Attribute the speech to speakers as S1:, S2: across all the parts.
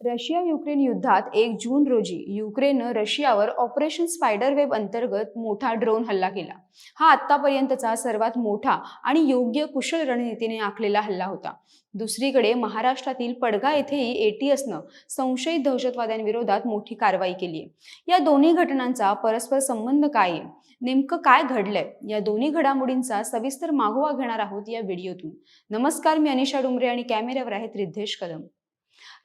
S1: Russia Ukraine युद्धात एक जून रोजी युक्रेननं रशियावर ऑपरेशन स्पायडर वेब अंतर्गत मोठा ड्रोन हल्ला केला. हा आतापर्यंतचा सर्वात मोठा आणि योग्य कुशल रणनीतीने आखलेला हल्ला होता. दुसरीकडे महाराष्ट्रातील पडगा येथेही एटीएसनं संशयित दहशतवाद्यांविरोधात मोठी कारवाई केली आहे या दोन्ही घटनांचा परस्पर संबंध काय आहे? नेमकं काय घडलंय? या दोन्ही घडामोडींचा सविस्तर मागोवा घेणार आहोत या व्हिडिओतून. नमस्कार मी अनिशा डुमरे आणि कॅमेऱ्यावर आहेत रिद्धेश कदम.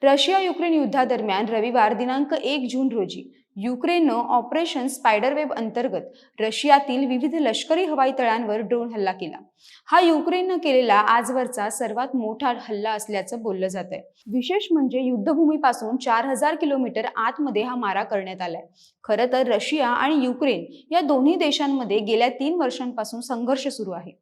S1: रशिया युक्रेन युद्धादरम्यान रविवार दिनांक एक जून रोजी युक्रेननं ऑपरेशन स्पायडरवेब अंतर्गत रशियातील विविध लष्करी हवाई तळांवर ड्रोन हल्ला केला. हा युक्रेननं केलेला आजवरचा सर्वात मोठा हल्ला असल्याचं बोललं जात आहे विशेष म्हणजे युद्धभूमीपासून चार हजार किलोमीटर आतमध्ये हा मारा करण्यात आलाय. खरं तर रशिया आणि युक्रेन या दोन्ही देशांमध्ये गेल्या तीन वर्षांपासून संघर्ष सुरू आहे.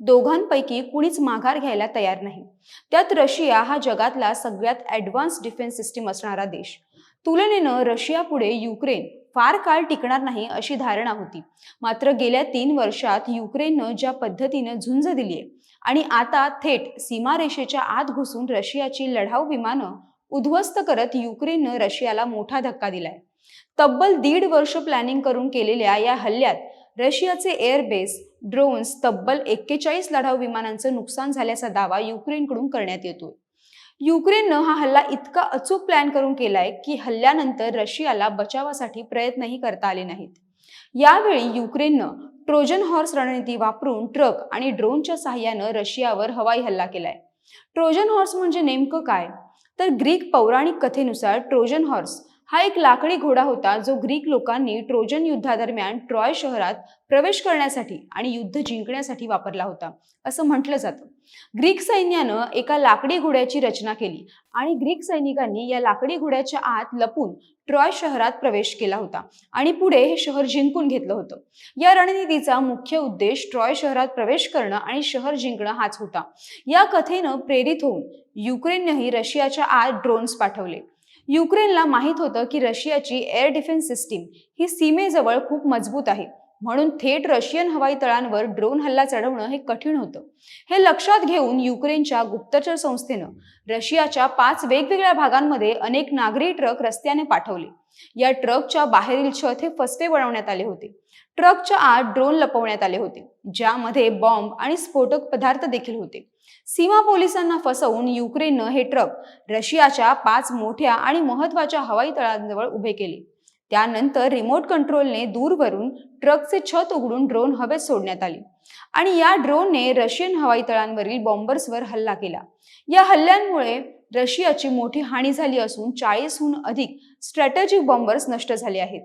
S1: दोघांपैकी कुणीच माघार घ्यायला तयार नाही. त्यात रशिया हा जगातला सगळ्यात ॲडव्हान्स डिफेन्स सिस्टीम असणारा देश. तुलनेनं रशियापुढे युक्रेन फार काळ टिकणार नाही अशी धारणा होती. मात्र गेल्या तीन वर्षात युक्रेननं ज्या पद्धतीनं झुंज दिली आहे आणि आता थेट सीमारेषेच्या आत घुसून रशियाची लढाऊ विमानं उद्ध्वस्त करत युक्रेननं रशियाला मोठा धक्का दिलाय. तब्बल दीड वर्ष प्लॅनिंग करून केलेल्या या हल्ल्यात रशियाचे एअरबेस ड्रोन्स तब्बल एक्केचाळीस लढाऊ विमानांचं नुकसान झाल्याचा दावा युक्रेनकडून करण्यात येतोय. युक्रेननं हा हल्ला इतका अचूक प्लॅन करून केलाय की हल्ल्यानंतर रशियाला बचावासाठी प्रयत्नही करता आले नाहीत. यावेळी युक्रेननं ट्रोजन हॉर्स रणनीती वापरून ट्रक आणि ड्रोनच्या सहाय्यानं रशियावर हवाई हल्ला केलाय. ट्रोजन हॉर्स म्हणजे नेमकं काय? तर ग्रीक पौराणिक कथेनुसार ट्रोजन हॉर्स हा एक लाकडी घोडा होता जो ग्रीक लोकांनी ट्रोजन युद्धादरम्यान ट्रॉय शहरात प्रवेश करण्यासाठी आणि युद्ध जिंकण्यासाठी वापरला होता असं म्हटलं जातं. ग्रीक सैन्यानं एका लाकडी घोड्याची रचना केली आणि ग्रीक सैनिकांनी या लाकडी घोड्याच्या आत लपून ट्रॉय शहरात प्रवेश केला होता आणि पुढे हे शहर जिंकून घेतलं होतं. या रणनीतीचा मुख्य उद्देश ट्रॉय शहरात प्रवेश करणं आणि शहर जिंकणं हाच होता. या कथेनं प्रेरित होऊन युक्रेननंही रशियाच्या आत ड्रोन्स पाठवले. युक्रेनला माहीत होतं की रशियाची एअर डिफेन्स सिस्टीम ही सीमेजवळ खूप मजबूत आहे. म्हणून थेट रशियन हवाई तळांवर ड्रोन हल्ला चढवणं हे कठीण होतं. हे लक्षात घेऊन युक्रेनच्या गुप्तचर संस्थेनं रशियाच्या पाच वेगवेगळ्या भागांमध्ये अनेक नागरी ट्रक रस्त्याने पाठवले. या ट्रकच्या बाहेरील छत हे फसवे बनवण्यात आले होते. ट्रकच्या आत ड्रोन लपवण्यात आले होते ज्यामध्ये बॉम्ब आणि स्फोटक पदार्थ देखील होते. सीमा पोलिसांना फसवून युक्रेननं हे ट्रक रशियाच्या पाच मोठ्या आणि महत्त्वाच्या हवाई तळांजवळ उभे केले. त्यानंतर रिमोट कंट्रोलने दूरवरून ट्रकचे छत उघडून ड्रोन हवेत सोडण्यात आले आणि या ड्रोनने रशियन हवाई तळांवरील बॉम्बर्सवर हल्ला केला. या हल्ल्यांमुळे रशियाची मोठी हानी झाली असून चाळीसहून अधिक स्ट्रॅटेजिक बॉम्बर्स नष्ट झाले आहेत.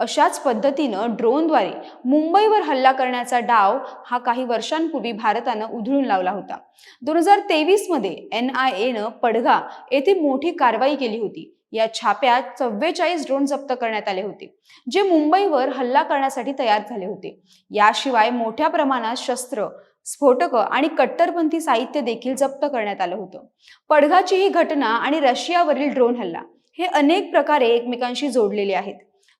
S1: अशाच पद्धतीनं ड्रोनद्वारे मुंबईवर हल्ला करण्याचा डाव हा काही वर्षांपूर्वी भारतानं उधळून लावला होता. दोन हजार तेवीसमध्ये एन आय एनं पडघा येथे मोठी कारवाई केली होती. या छाप्यात चव्वेचाळीस ड्रोन जप्त करण्यात आले होते जे मुंबईवर हल्ला करण्यासाठी तयार झाले होते. याशिवाय मोठ्या प्रमाणात शस्त्र स्फोटकं आणि कट्टरपंथी साहित्य देखील जप्त करण्यात आलं होतं. पडघाची ही घटना आणि रशियावरील ड्रोन हल्ला हे अनेक प्रकारे एकमेकांशी जोडलेले आहेत.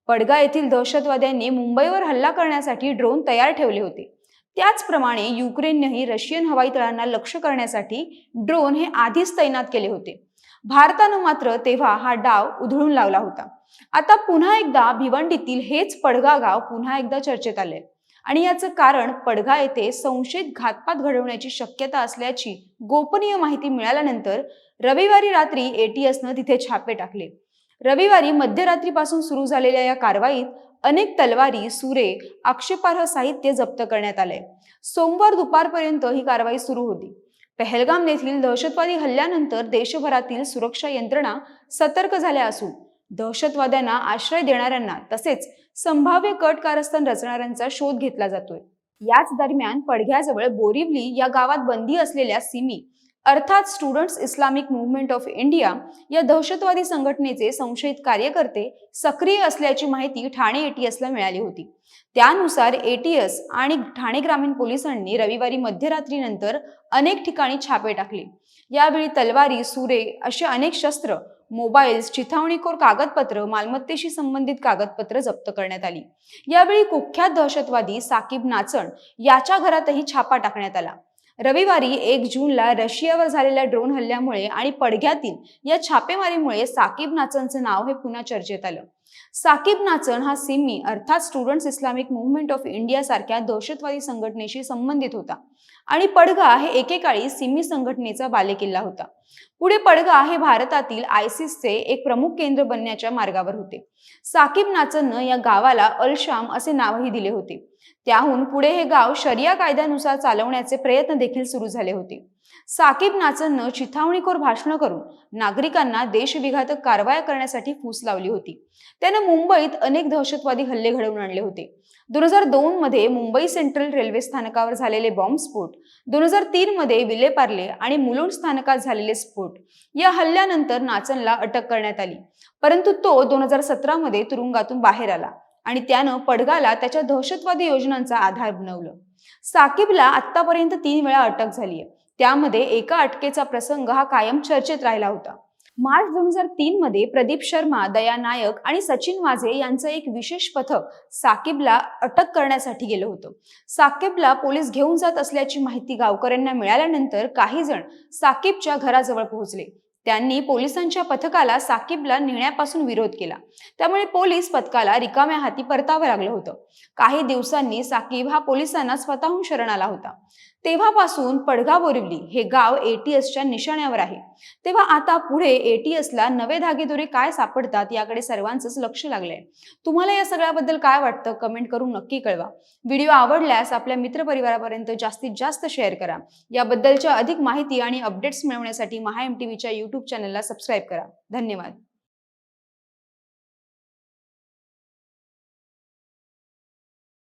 S1: पडगा येथील दहशतवाद्यांनी मुंबईवर हल्ला करण्यासाठी ड्रोन तयार ठेवले होते. त्याचप्रमाणे युक्रेननेही रशियन हवाई तळांना लक्ष करण्यासाठी ड्रोन हे आधीच तैनात केले होते. भारतानं मात्र तेव्हा हा डाव उधळून लावला होता. आता पुन्हा एकदा भिवंडीतील हेच पडगा गाव पुन्हा एकदा चर्चेत आले आणि याचं कारण पडगा येथे संशयित घातपात घडवण्याची शक्यता असल्याची गोपनीय माहिती मिळाल्यानंतर रविवारी रात्री एटीएसनं तिथे छापे टाकले. रविवारी मध्यरात्रीपासून सुरू झालेल्या या कारवाईत अनेक तलवारी सुरे आक्षेपार्ह साहित्य जप्त करण्यात आले सोमवार दुपारपर्यंत ही कारवाई सुरू होती. पहलगाम येथील दहशतवादी हल्ल्यानंतर देशभरातील सुरक्षा यंत्रणा सतर्क झाल्या असून दहशतवाद्यांना आश्रय देणाऱ्यांना तसेच संभाव्य कट कारस्थान रचणाऱ्यांचा शोध घेतला जातोय. याच दरम्यान पडघ्याजवळ बोरिवली या गावात बंदी असलेल्या सिमी अर्थात students Islamic movement of India या दहशतवादी संघटनेचे संशयित कार्यकर्ते सक्रिय असल्याची माहिती ठाणे एटीएसला मिळाली होती. त्यानुसार एटीएस आणि ठाणे ग्रामीण पोलिसांनी रविवारी मध्यरात्रीनंतर अनेक ठिकाणी छापे टाकले. यावेळी तलवारी सुरे अशी अनेक शस्त्र मोबाईल्स चिथावणीखोर कागदपत्र मालमत्तेशी संबंधित कागदपत्र जप्त करण्यात आली. यावेळी कुख्यात दहशतवादी साकीब नाचण याच्या घरातही छापा टाकण्यात आला. रविवारी एक जूनला रशियावर झालेल्या ड्रोन हल्ल्यामुळे आणि पडघ्यातील या छापेमारीमुळे साकीब नाचनचं नाव हे पुन्हा चर्चेत आलं. साकीब नाचन हा सिमी अर्थात students Islamic movement of India सारख्या दहशतवादी संघटनेशी संबंधित होता आणि पडगा हे एकेकाळी सिमी संघटनेचा बालेकिल्ला होता. पुढे पडगा हे भारतातील आयसिसचे एक प्रमुख केंद्र बनण्याच्या मार्गावर होते. साकीब नाचननं या गावाला अल शाम असे नावही दिले होते. त्याहून पुढे हे गाव शरिया कायद्यानुसार चालवण्याचे प्रयत्न देखील सुरू झाले होते. साकीब नाचननं चिथावणीखोर भाषणं करून नागरिकांना देशविघातक कारवाया करण्यासाठी फूस लावली होती. त्यानं मुंबईत अनेक दहशतवादी हल्ले घडवून आणले होते. दोन हजार दोन मध्ये मुंबई सेंट्रल रेल्वे स्थानकावर झालेले बॉम्बस्फोट दोन हजार तीन मध्ये विलेपार्ले आणि मुलुंड स्थानकात झालेले स्फोट या हल्ल्यानंतर नाचनला अटक करण्यात आली. परंतु तो दोन हजार सतरा मध्ये तुरुंगातून बाहेर आला. आणि त्यानं पडगाला त्याच्या दहशतवादी योजनांचा आधार बनवलं. साकिबला आतापर्यंत तीन वेळा अटक झाली आहे त्यामध्ये एका अटकेचा प्रसंग हा कायम चर्चेत राहिला होता. मार्च दोन हजार तीन मध्ये प्रदीप शर्मा दया नायक आणि सचिन वाझे यांचं एक विशेष पथक साकिबला अटक करण्यासाठी गेलं होतं. साकिबला पोलीस घेऊन जात असल्याची माहिती गावकऱ्यांना मिळाल्यानंतर काही जण साकिबच्या घराजवळ पोहोचले. त्यांनी पोलिसांच्या पथकाला साकीबला नेण्यापासून विरोध केला. त्यामुळे पोलीस पथकाला रिकाम्या हाती परतावं लागलं होतं. काही दिवसांनी साकीब हा पोलिसांना स्वतःहून शरण आला होता. तेव्हापासून पडगा बोरिवली हे गाव एटीएसच्या निशाण्यावर आहे. तेव्हा आता पुढे एटीएसला नवे धागेदोरे काय सापडतात याकडे सर्वांचंच लक्ष लागलंय. तुम्हाला या सगळ्याबद्दल काय वाटतं कमेंट करून नक्की कळवा. व्हिडिओ आवडल्यास आपल्या मित्रपरिवारापर्यंत जास्तीत जास्त शेअर करा. याबद्दलच्या अधिक माहिती आणि अपडेट्स मिळवण्यासाठी महा एम टी व्हीच्या यूट्यूब चॅनलला सबस्क्राईब करा. धन्यवाद.